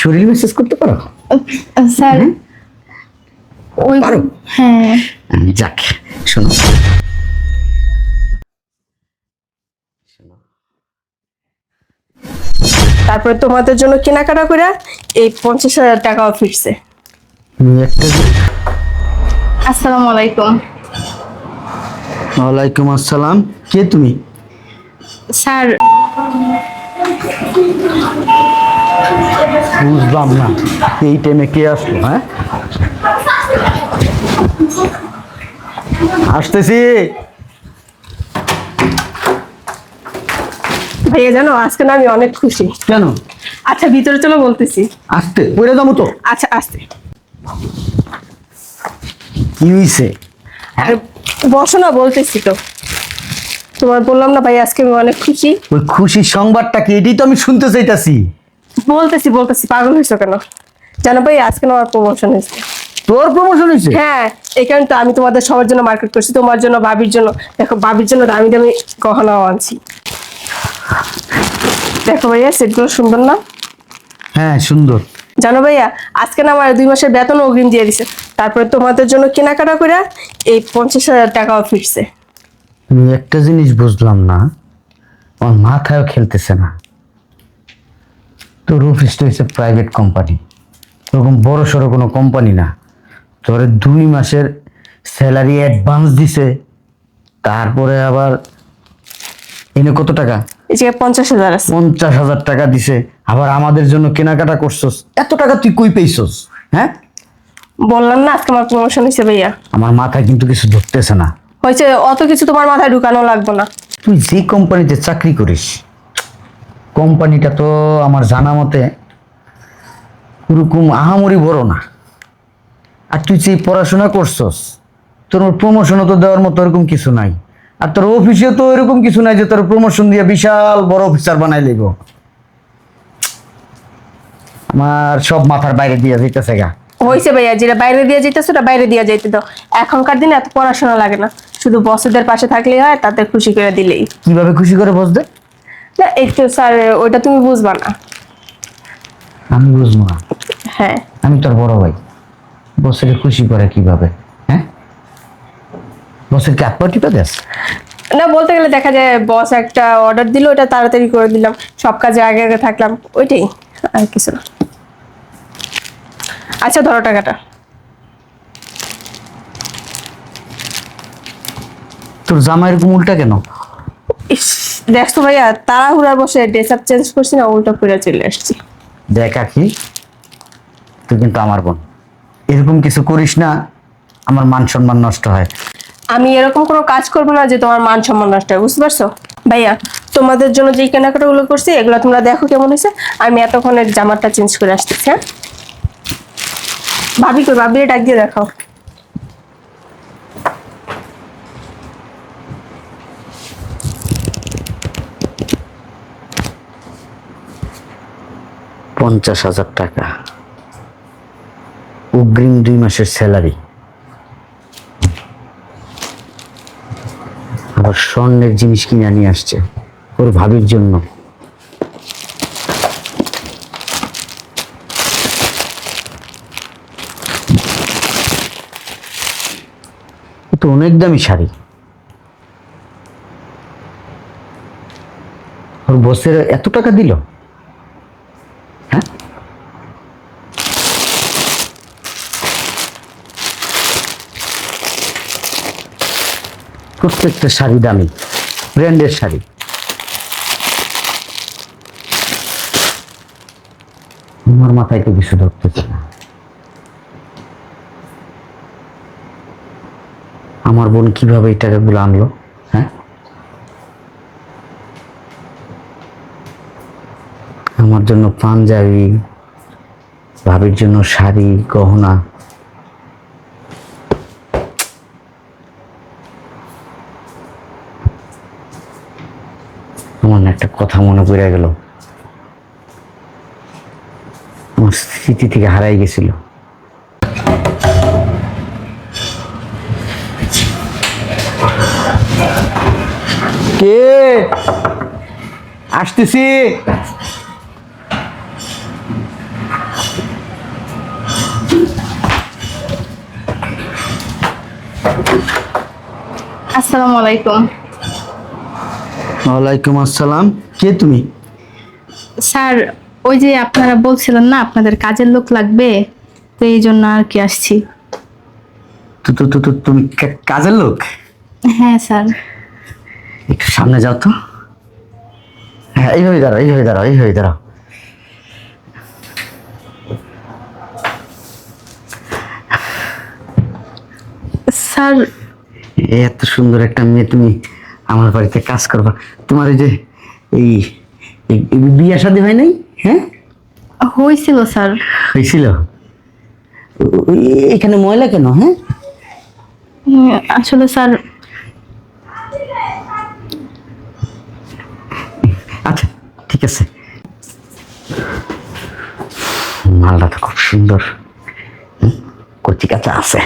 শরীর মেসেজ করতে পারো? স্যার ওই পারো? হ্যাঁ। যাক শোনো। তারপরে তোমাদের জন্য কেনাকাটা করে এই পঞ্চাশ হাজার টাকাও ফিরছে। আসসালামু আলাইকুম। ওয়ালাইকুম আসসালাম। কে তুমি? স্যার বুঝলাম না। এই টাইমে কে আসলো হ্যাঁ? আসতেছি। ভাইয়া জানো আজকে না আমি অনেক খুশি। কেন? আচ্ছা ভিতরে চলো বলতেছি। আসতে পড়ে যাব তো। আচ্ছা আসতে। কি হইছে? আরে বসো না বলতেছি তো। তোমার বললাম না ভাই আজকে আমি অনেক খুশি। ওই খুশির সংবাদটা কি? এটাই তো আমি শুনতে চাইতাছি। বলতেছি বলতেছি পাগল হয়েছো কেন? জানো ভাই আজকে আমার প্রমোশন হয়েছে। তোর প্রমোশন হয়েছে? হ্যাঁ এই কারণে তো আমি তোমাদের সবার জন্য মার্কেট করছি তোমার জন্য ভাবির জন্য। দেখো ভাবির জন্য দামি দামি গহনাও আনছি। দেখো ভাইয়া সেটগুলো সুন্দর না? হ্যাঁ সুন্দর। জানো ভাইয়া আজকে না আমার দুই মাসের বেতন অগ্রিম দিয়ে দিছে। তারপরে তোমাদের জন্য কেনাকাটা করে এই পঞ্চাশ হাজার টাকাও ফিরছে। আমি একটা জিনিস বুঝলাম না আমার মাথায়ও খেলতেছে না। তোর অফিসটা হচ্ছে প্রাইভেট কোম্পানি ওরকম বড় সড়ো কোনো কোম্পানি না। তোর দুই মাসের স্যালারি অ্যাডভান্স দিছে তারপরে আবার এনে কত টাকা? এই যে পঞ্চাশ হাজার আছে। পঞ্চাশ হাজার টাকা দিছে আবার আমাদের জন্য কেনাকাটা করছস। এত টাকা তুই কই পেয়েছস? হ্যাঁ? বললাম না আজকে আমার প্রমোশন হয়েছে ভাইয়া। আমার মাথায় কিন্তু কিছু ধরতেছে না। হয়েছে অত কিছু তোমার মাথায় ঢুকানো লাগবে না। তুই যে কোম্পানিতে চাকরি করিস কোম্পানিটা তো আমার জানা মতে ওরকম আহামরি বড় না। আর তুই যে পড়াশোনা করছস তোর প্রমোশনও তো দেওয়ার মতো এরকম কিছু নাই। আর তোর অফিসে তো এরকম কিছু নাই যে তোর প্রমোশন দিয়ে বিশাল বড় অফিসার বানাই লিব আমার সব মাথার বাইরে দিয়ে যেতেছে গা। হয়েছে ভাইয়া যেটা বাইরে দিয়ে যেতেছে ওটা বাইরে দিয়ে যাইতে দাও এখনকার দিনে এত পড়াশোনা লাগে না। শুধু বসেদের পাশে থাকলেই হয় তাদের খুশি করে দিলেই। কীভাবে খুশি করে বসতে না একটু স্যার ওইটা তুমি বুঝবা না। আমি বুঝব না। হ্যাঁ। আমি তোর বড় ভাই। বসের খুশি করে কীভাবে হ্যাঁ? বসের কি আপা টিপা না বলতে গেলে দেখা যায় বস একটা অর্ডার দিল ওটা তাড়াতাড়ি করে দিলাম। সব কাজে আগে আগে থাকলাম ওইটাই আর কিছু না। আচ্ছা ধরো টাকাটা। তোর জামা এরকম উল্টা কেন? দেখছ ভাইয়া তাড়াহুড়া বসে ড্রেস আপ চেঞ্জ করছি না উল্টো করে চলে আসছি। দেখ আখি তুই কিন্তু আমার বোন। এরকম কিছু করিস না আমার মান সম্মান নষ্ট হয়। আমি এরকম কোনো কাজ করব না যে তোমার মান সম্মান নষ্ট হয় বুঝতে পারছ? ভাইয়া তোমাদের জন্য যেই কেনাকাটাগুলো করছি এগুলো তোমরা দেখো কেমন হয়েছে। আমি এতক্ষণের জামাটা চেঞ্জ করে আসতেছি হ্যাঁ? ভাবি কই ভাবি ডাক দিয়ে দেখাও। পঞ্চাশ হাজার টাকা। অগ্রিম দুই মাসের স্যালারি আবার স্বর্ণের জিনিস কিনে নিয়ে আসছে, ওর ভাবির জন্য। তো অনেক দামি শাড়ি। ওর বসের এত টাকা দিল? প্রত্যেকটা শাড়ি দামি, ব্র্যান্ডের শাড়ি। আমার মাথায় তো কিছু ধরতেছে না। আমার বোন কীভাবে এই টাকাগুলো আনলো হ্যাঁ? আমার জন্য পাঞ্জাবি, ভাবির জন্য শাড়ি, গহনা তোমার একটা কথা মনে পড়ে গেল। আমার স্মৃতি থেকে হারাই গেছিল। কে? আসতেছি। আসসালামু আলাইকুম। ওয়ালাইকুম আসসালাম। কে তুমি? স্যার ওই যে আপনারা বলছিলেন না আপনাদের কাজের লোক লাগবে তো এই জন্য আর কি আসছি। তুমি কাজের লোক? হ্যাঁ স্যার। একটু সামনে যাও তো। হ্যাঁ এইভাবে দাঁড়াও এইভাবে দাঁড়াও এইভাবে দাঁড়াও। স্যার এত সুন্দর একটা মেয়ে তুমি। আমার বাড়িতে কাজ করবা। তোমার এই যে এই বিয়ে শাদী হয় নাই? হ্যাঁ? হয়েছিল স্যার। হয়েছিল এখানে ময়লা কেন হ্যাঁ? আসলে স্যার আচ্ছা ঠিক আছে। মালটা তো খুব সুন্দর। কচি কাঁচা আছে।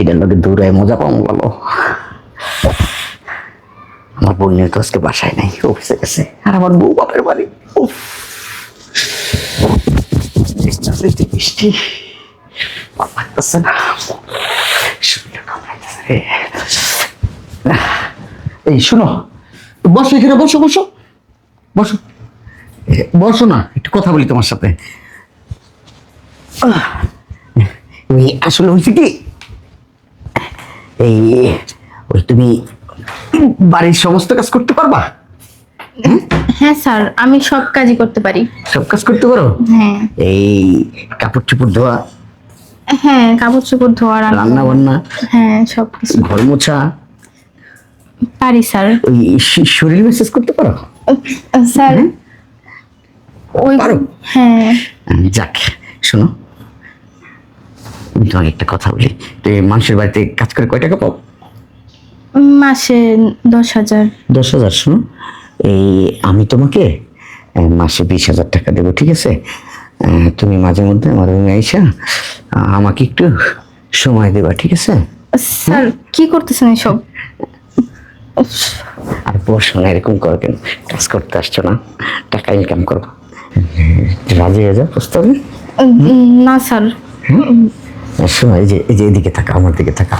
এটার লোকে দৌড়ায় মজা পাবো বলো বোন নিয়ে তো আজকে বাসায় নাই অফিসে গেছে। আর আমার বউ বাপের বাড়ি। বৃষ্টি, না। এই বসো এখানে বসো বসো। বসো। বসো না একটু কথা বলি তোমার সাথে। আসলে হয়েছে কি? এই ওই তুমি বাড়ির সমস্ত কাজ করতে পারবা? হ্যাঁ স্যার আমি সব কাজই করতে পারি। সব কাজ করতে পারো? হ্যাঁ। এই কাপড় চোপড় ধোয়া হ্যাঁ কাপড় চোপড় ধোয়া রান্না বান্না হ্যাঁ সব কিছু। ঘর মোছা পারি স্যার। ওই শরীর মেসেজ করতে পারো? স্যার ওই পারো? হ্যাঁ। যাক শোনো আমি তোমাকে একটা কথা বলি। তো মানুষের বাড়িতে কাজ করে কয় টাকা পাও? মাসে দশ হাজার। দশ হাজার শোনো। এই আমি তোমাকে মাসে বিশ হাজার টাকা দেবো ঠিক আছে? তুমি মাঝে মধ্যে আমার রুমে আইসা আমাকে একটু সময় দেবা ঠিক আছে? স্যার কি করতেছেন এসব? আর বসো না এরকম করো কেন? কাজ করতে আসছো না? টাকা ইনকাম করব রাজি হয়ে যাও প্রস্তাবে? উম, না স্যার। শোনো এই যে এই যে এদিকে থাকা আমার দিকে থাকা।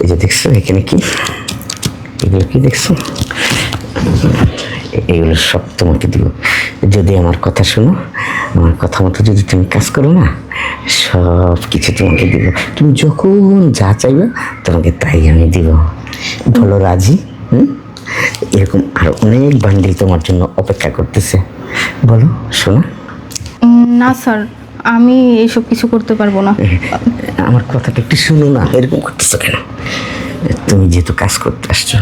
এই যে দেখছ, এখানে কি? এগুলো কি দেখছ? এগুলো সব তোমাকে দিব। যদি আমার কথা শোনো, আমার কথা মতো যদি তুমি কাজ করো না, সব কিছু তোমাকে দিব। তুমি যখন যা চাইবে, তোমাকে তাই আমি দিব। বলো, রাজি? হুম? এরকম আর অনেক বান্ডিল তোমার জন্য অপেক্ষা করতেছে। বলো, শোনো। না, স্যার। আমি এইসব কিছু করতে পারব না। আমার কথাটা একটু শুনো না এরকম করতেছো কেন? তুমি যেহেতু কাজ করতে আসছো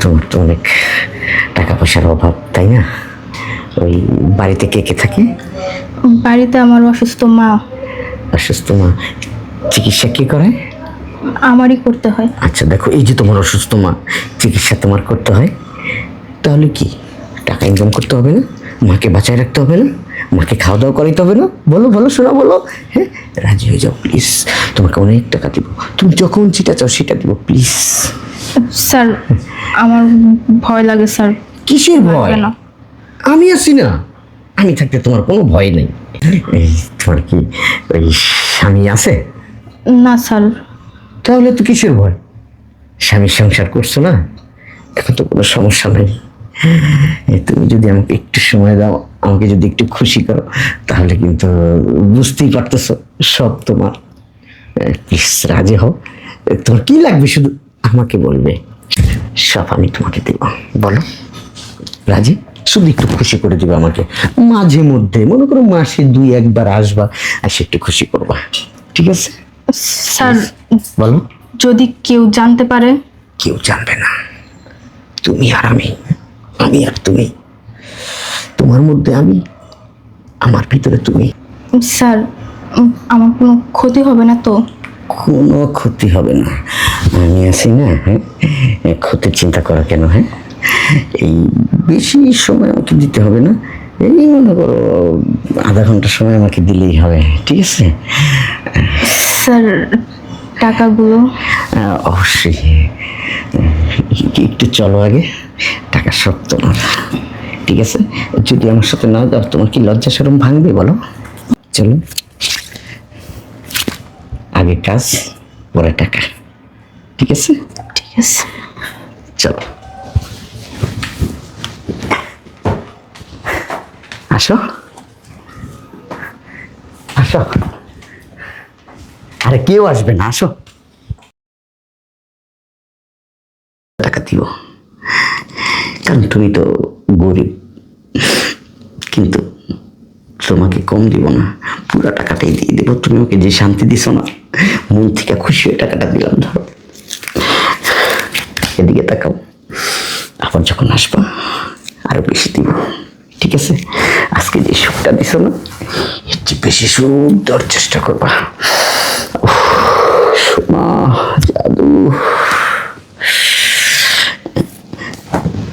তোমার তো অনেক টাকা পয়সার অভাব তাই না? ওই বাড়িতে কে কে থাকে? বাড়িতে আমার অসুস্থ মা। অসুস্থ মা চিকিৎসা কে করে? আমারই করতে হয়। আচ্ছা দেখো এই যে তোমার অসুস্থ মা চিকিৎসা তোমার করতে হয় তাহলে কি? টাকা ইনকাম করতে হবে না? মাকে বাঁচায় রাখতে হবে না? মাকে খাওয়া দাওয়া করাইতে হবে না? বলো বলো শোনা বলো। হ্যাঁ? রাজি হয়ে যাও প্লিজ তোমাকে অনেক টাকা দিব। তুমি যখন যেটা চাও সেটা দিব প্লিজ স্যার আমার ভয় লাগে স্যার। কিসের ভয়? আমি আছি না। আমি থাকতে তোমার কোনো ভয় নেই। এই তোমার কি ওই স্বামী আছে? না স্যার। তাহলে তো কিসের ভয়? স্বামীর সংসার করছ না? এখন তো কোনো সমস্যা নেই। এই তুমি যদি আমাকে একটু সময় দাও। আমাকে যদি একটু খুশি করো তাহলে কিন্তু বুঝতেই পারতেছো সব তোমার। প্লিজ রাজি হও। তোমার কি লাগবে শুধু? আমাকে বলবে। সব আমি তোমাকে দেব। বলো। রাজি? শুধু একটু খুশি করে দিবে আমাকে। মাঝে মধ্যে মনে করো মাসে দুই একবার আসবা এসে একটু খুশি করবা। ঠিক আছে? স্যার বলো। যদি কেউ জানতে পারে? কেউ জানবে না। তুমি আর আমি। আমি আর তুমি। তোমার মধ্যে আমি আমার ভিতরে তুমি। স্যার আমার কোনো ক্ষতি হবে না তো? কোনো ক্ষতি হবে না। আমি আছি না হ্যাঁ? ক্ষতির চিন্তা করা কেন হ্যাঁ? এই বেশি সময় আমাকে দিতে হবে না। এই মনে করো আধা ঘণ্টা সময় আমাকে দিলেই হবে ঠিক আছে? স্যার টাকাগুলো? অবশ্যই। একটু চলো আগে টাকা সব তোমার ঠিক আছে যদি আমার সাথে না যাও তোমার কি লজ্জা সরম ভাঙবে বলো? চলো। আগে কাজ পরে টাকা। ঠিক আছে? ঠিক আছে। চলো। আসো। আসো। আরে কেউ আসবে না আসো। টাকা দিব কারণ তুমি তো গরিব। কিন্তু তোমাকে কম দিব না, পুরো টাকাটাই দিয়ে দেবো। তুমি ওকে যে শান্তি দিছো না, মন থেকে খুশি হয়ে টাকাটা দিলাম, ধরো। এদিকে তাকাও, আবার যখন আসবা, আরও বেশি দিব, ঠিক আছে? আজকে যে সুখটা দিছ না, এর চেয়ে বেশি সুখ দেওয়ার চেষ্টা করবা। সোনা, জাদু।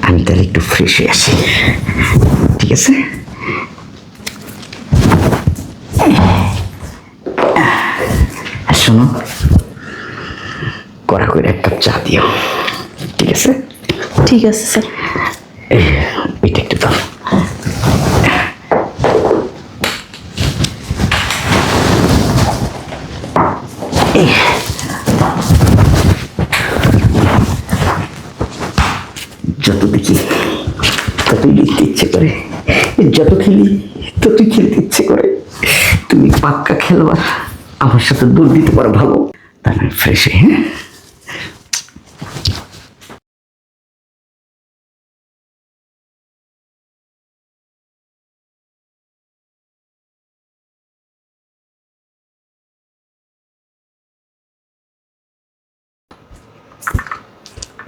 আমি তাহলে একটু ফ্রেশ হয়ে আসি, ঠিক আছে আর শোনো। কড়া করে একটা চা দিও। ঠিক আছে? ঠিক আছে স্যার। এটা একটু দাও। যত দেখি ততই লিখতে ইচ্ছে করে। যত খেলি ততই খেলতে ইচ্ছে করে। তুমি পাক্কা খেলবার আমার সাথে দূর দিতে পারো ভালো। তাহলে ফ্রেশ হ্যাঁ?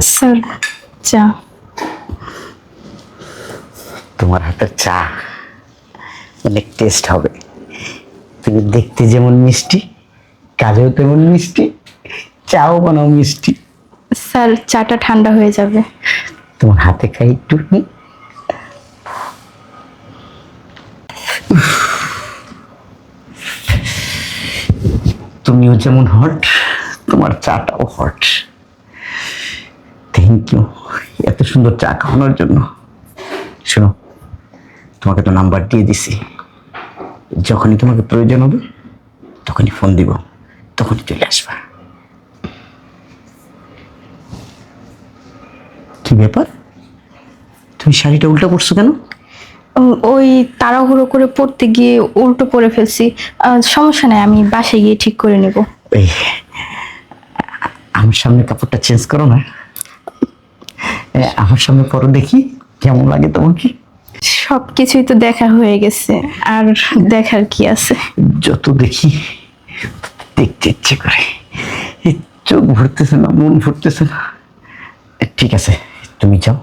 স্যার চা। তোমার হাতের চা। অনেক টেস্ট হবে। তুমি দেখতে যেমন মিষ্টি কাজেও তেমন মিষ্টি চাও বানাও মিষ্টি। স্যার চাটা ঠান্ডা হয়ে যাবে। তোমার হাতে খাই একটু। তুমিও যেমন হট তোমার চাটাও হট। থ্যাংক ইউ এত সুন্দর চা খাওয়ানোর জন্য। শোনো তোমাকে তো নাম্বার দিয়ে দিছি। যখনই তোমাকে প্রয়োজন হবে তখনই ফোন দিব। তখনই চলে আসবা। কি ব্যাপার? তুমি শাড়িটা উল্টা পড়ছো কেন? ওই তাড়াহুড়ো করে পড়তে গিয়ে উল্টো পড়ে ফেলছি। সমস্যা নাই আমি বাসায় গিয়ে ঠিক করে নেব। এই আমার সামনে কাপড়টা চেঞ্জ করো না। আমার সামনে পরো দেখি কেমন লাগে তোমাকে? সব কিছুই তো দেখা হয়ে গেছে আর দেখার কি আছে? যত দেখি দেখতে ইচ্ছে করে। এই চোখ ভরতেছে না মন ভরতেছে না। ঠিক আছে তুমি যাও।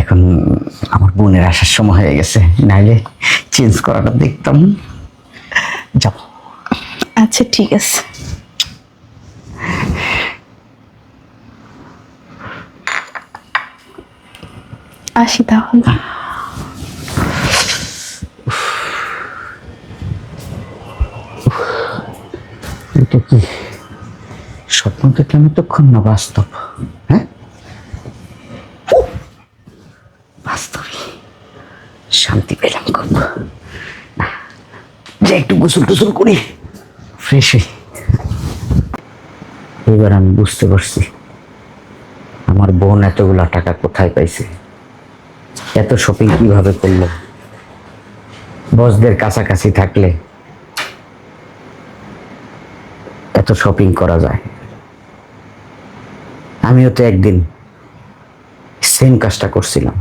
এখন আমার বোনের আসার সময় হয়ে গেছে নাইলে চেঞ্জ করাটা দেখতাম। যাও। আচ্ছা ঠিক আছে। আসি তাহলে। এটা কি স্বপ্ন দেখলাম এতক্ষণ না, বাস্তব। হ্যাঁ! বাস্তবে। শান্তি পেলাম খুব যে একটু গোসল টোসল করি ফ্রেশ হই। এবার আমি বুঝতে পারছি, আমার বোন এতগুলা টাকা কোথায় পাইছে। এত শপিং কীভাবে করল? বসদের কাছাকাছি থাকলে এত শপিং করা যায়। আমিও তো একদিন সেম কাজটা করছিলাম।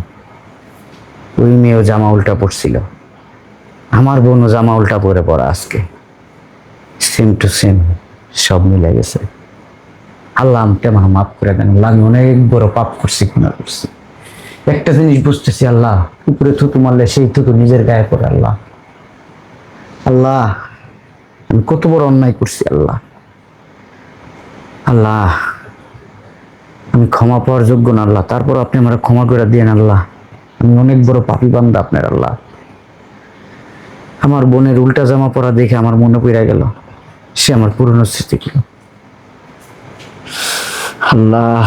ওই মেয়েও জামা উল্টা পড়ছিল আমার বোনও জামা উল্টা পরে পড়া আজকে। সেম টু সেম সব মিলে গেছে। আল্লাহ আমাকে আমার মাফ করে দেন। আল্লাহ আমি অনেক বড় পাপ করছি গুণা করছি। একটা জিনিস বুঝতেছি, আল্লাহ, উপরে থুতু মারলে সেই থুতু নিজের গায়ে পড়ে, আল্লাহ। আল্লাহ, আমি কত বড় অন্যায় করছি, আল্লাহ। আল্লাহ, আমি ক্ষমা পাওয়ার যোগ্য না আল্লাহ। তারপর আপনি আমার ক্ষমা করে দিয়েন আল্লাহ। আমি অনেক বড় পাপি বান্দা আপনার আল্লাহ। আমার বোনের উল্টা জামা পরা দেখে আমার মনে পড়ে গেল, সে আমার পুরনো স্মৃতি ছিল আল্লাহ